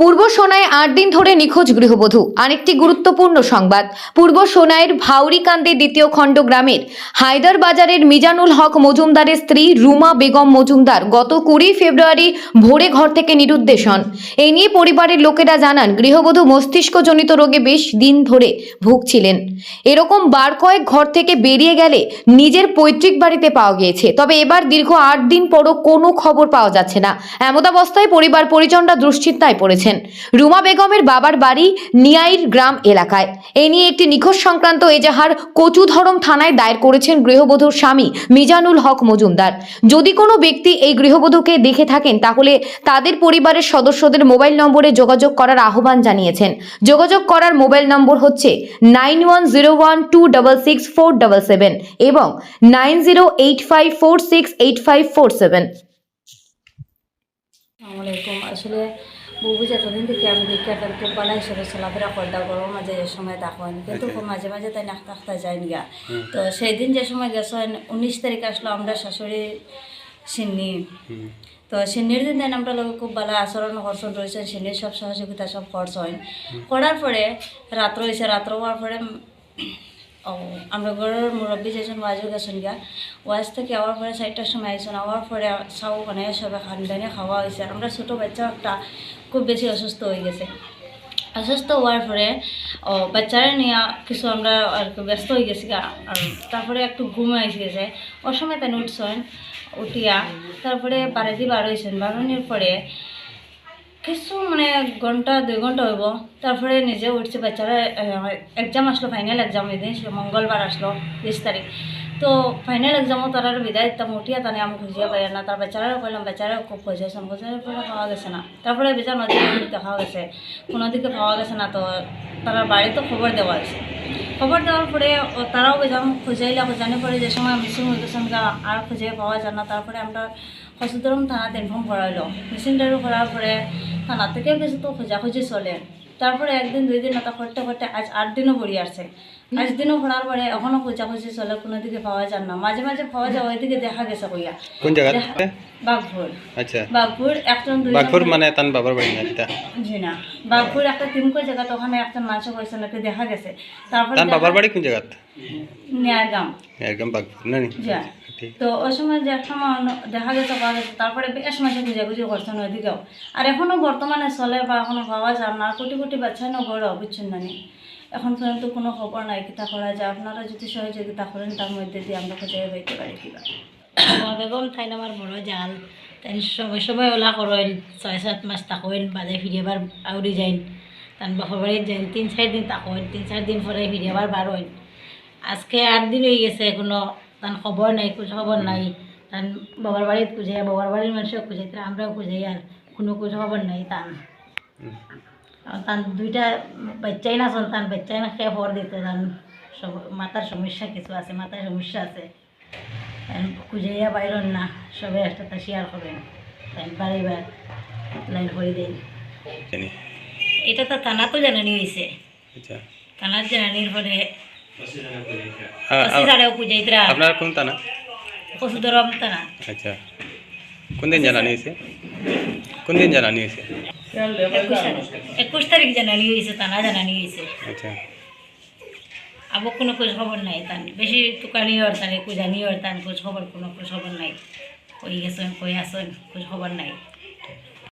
পূর্ব সোনায় আট দিন ধরে নিখোঁজ গৃহবধূ। আরেকটি গুরুত্বপূর্ণ সংবাদ, পূর্ব সোনাইয়ের ভাউরিকান্দি দ্বিতীয় খণ্ড গ্রামের হায়দার বাজারের মিজানুল হক মজুমদারের স্ত্রী রুমা বেগম মজুমদার গত কুড়ি ফেব্রুয়ারি ভোরে ঘর থেকে নিরুদ্দেশ হন এই নিয়ে পরিবারের লোকেরা জানান, গৃহবধূ মস্তিষ্কজনিত রোগে বেশ দিন ধরে ভুগছিলেন। এরকম বার কয়েক ঘর থেকে বেরিয়ে গেলে নিজের পৈতৃক বাড়িতে পাওয়া গিয়েছে। তবে এবার দীর্ঘ আট দিন পরও কোনো খবর পাওয়া যাচ্ছে না। এমতাবস্থায় পরিবার পরিজনরা দুশ্চিন্তায় পড়েছেন রুমা বেগমের বাবার বাড়ি নিয়াইর গ্রাম এলাকায়। এ নিয়ে একটি নিখোঁজ সংক্রান্ত এজাহার কচুধরম থানায় দায়ের করেছেন গৃহবধূর স্বামী মিজানুল হক মজুমদার। যদি কোনো ব্যক্তি এই গৃহবধূকে দেখে থাকেন, তাহলে তাদের পরিবারের সদস্যদের মোবাইল নম্বরে যোগাযোগ করার আহ্বান জানিয়েছেন। যোগাযোগ করার মোবাইল নম্বর হচ্ছে nine one zero one two double six four double seven এবং nine zero eight five four six eight five four seven. আসসালামাইকুম আসলে বহু যতদিন থেকে আমি দেখি তার খুব বালা হিসেবে চলাফেরা করতাম গরমের মাঝে যে সময় দেখেন কিন্তু খুব মাঝে মাঝে তাই নাখতে আখতে যায়নি গা। তো সেই দিন যে সময় গেছেন উনিশ তারিখ আসলো আমরা শাশুড়ি সিন্নি। তো সিন্নির দিন তাই আমরা লোক খুব ভালো আচরণ করছেন রয়েছেন সিন্নির সব সহযোগিতা সব করছেন। করার পরে রাত্র হয়েছে রাত্র হওয়ার পরে ও, আমরা ঘরের মুরব্বী যেজন ওয়াজও গেছেন গিয়া, ওয়াজ থেকে আওয়ার পরে চারটার সময় আইসেন আওয়ার পরে চাও মানে সবে খানদানে খাওয়া হয়েছে আমরা ছোটো বাচ্চা একটা খুব বেশি অসুস্থ হয়ে গেছে। অসুস্থ হওয়ার পরে, ও, বাচ্চারা নিয়ে কিছু আমরা আর কি ব্যস্ত হয়ে গেছি আর তারপরে একটু ঘুম এসে গেছে। ওর সময় তাই উঠছেন, উঠিয়া তারপরে বাড়িতে বার হয়েছেন বাড়ানোর পরে কিছু মানে ঘণ্টা, দুই ঘণ্টা হইব। তারপরে নিজে উঠছে বাচ্চারা এক্সাম আসলো ফাইনাল এক্সাম এদিন মঙ্গলবার আসলো, বিশ তারিখ। তো ফাইনাল এক্সামও তারা বিদায় দিতাম, উঠিয়া তানে আমি খুঁজিয়া পাই না। তার বাচ্চারাও কইলাম বাচ্চারাও খুব খুঁজেছেন খুঁজার পরে পাওয়া গেছে না। তারপরে বিচার নদী দেখা গেছে, কোনো দিকে পাওয়া গেছে না, তো তারা বাড়িতে খবর দেওয়া হয়েছে খবর দেওয়ার পরে তারাও বেজাম খুঁজাইলা খুঁজানোর পরে যে সময় মিসিং হয়ে গেছেন গা আর খুঁজে পাওয়া যায় না। তারপরে আমরা হসপিটালম থানাতে ইনফর্ম করাইলো। মিসিংটারও করার পরে থানা থেকেও কিছু তো খোঁজাখুঁজি চলে। তারপরে একদিন, দুই দিন ওটা করতে করতে আজ আট দিনও পড়ি আসছে আজ দিনও পড়ার পরে এখনও খোঁজাখুঁজি চলে কোনো দিকে পাওয়া যায় না। মাঝে মাঝে পাওয়া যায় ওইদিকে দেখা গেছে কইয়া। কোন জায়গা বাঘপুর। আচ্ছা। বাঘপুর একজন বাঘপুর মানে তান বাবার বাড়ি না এটা? জি না বাঘপুর একটা তিনকো জায়গা তো ওখানে একজন মানুষ হয়েছে নাকি দেখা গেছে। তারপর তান বাবার বাড়ি কোন জায়গা নেয়ারগাম একদম বাঘপুর না নি? তো ওই সময় যে সময় দেখা গেছে পাওয়া গেছে তারপরে বেশ মাসে খুঁজাখুঁজি করছেন ওইদিকেও আর এখনও বর্তমানে চলে বা এখনও পাওয়া যায় না। কোটি কোটি বাচ্চাই না গড়ে বুঝছেন নি। এখন পর্যন্ত কোনো খবর নাই কিতা করা যায়? আপনারা যদি সহযোগিতা করেন তার মধ্যে দিয়ে আমরা খুঁজে পাইতে পারি কিবা। বেগম তাই আমার বড় জাল তাই সময় সময় ওলা করেন ছয় সাত মাস তাকইন বাদে ফিরে আবার আউরি যাইন। তান বাপর বাড়ির যাইন তিন চার দিন তাকইন তিন চার দিন পরে ফিরে আবার বার হইন আজকে আট দিন হয়ে গেছে কোনো তান খবর নাই খোঁজ খবর নাই। তান বাবার বাড়িত খুঁজে বাবার বাড়ির মানুষও খুঁজে তাই আমরাও খুঁজে আর কোনো খোঁজ খবর নাই তান আর তান দুইটা বাচ্চাই না চল তান বাচ্চাই না খেয়ে ভর দিতে তান। সব মাথার সমস্যা কিছু আছে মাথার সমস্যা আছে। খুঁজাইয়া বাইরন না সবে একটা তা শেয়ার করেন তাই বাড়িবার লাইন করে দেন এটা তো থানা তো জানানি হয়েছে আচ্ছা। থানার জানানির পরে আপনার কোন থানা পশুধরম থানা আচ্ছা কোন দিন জানানি হয়েছে কোন দিন জানানি হয়েছে একুশ তারিখ একুশ তারিখ। জানানি হয়েছে থানা জানানি হয়েছে। আবার কোনো খোঁজ খবর নাই তান। বেশি টুকানি হর তানে খুঁজানি হর তান খোঁজ খবর কোনো খোঁজ খবর নাই। কই গেছেন কই আসেন খোঁজ খবর নাই।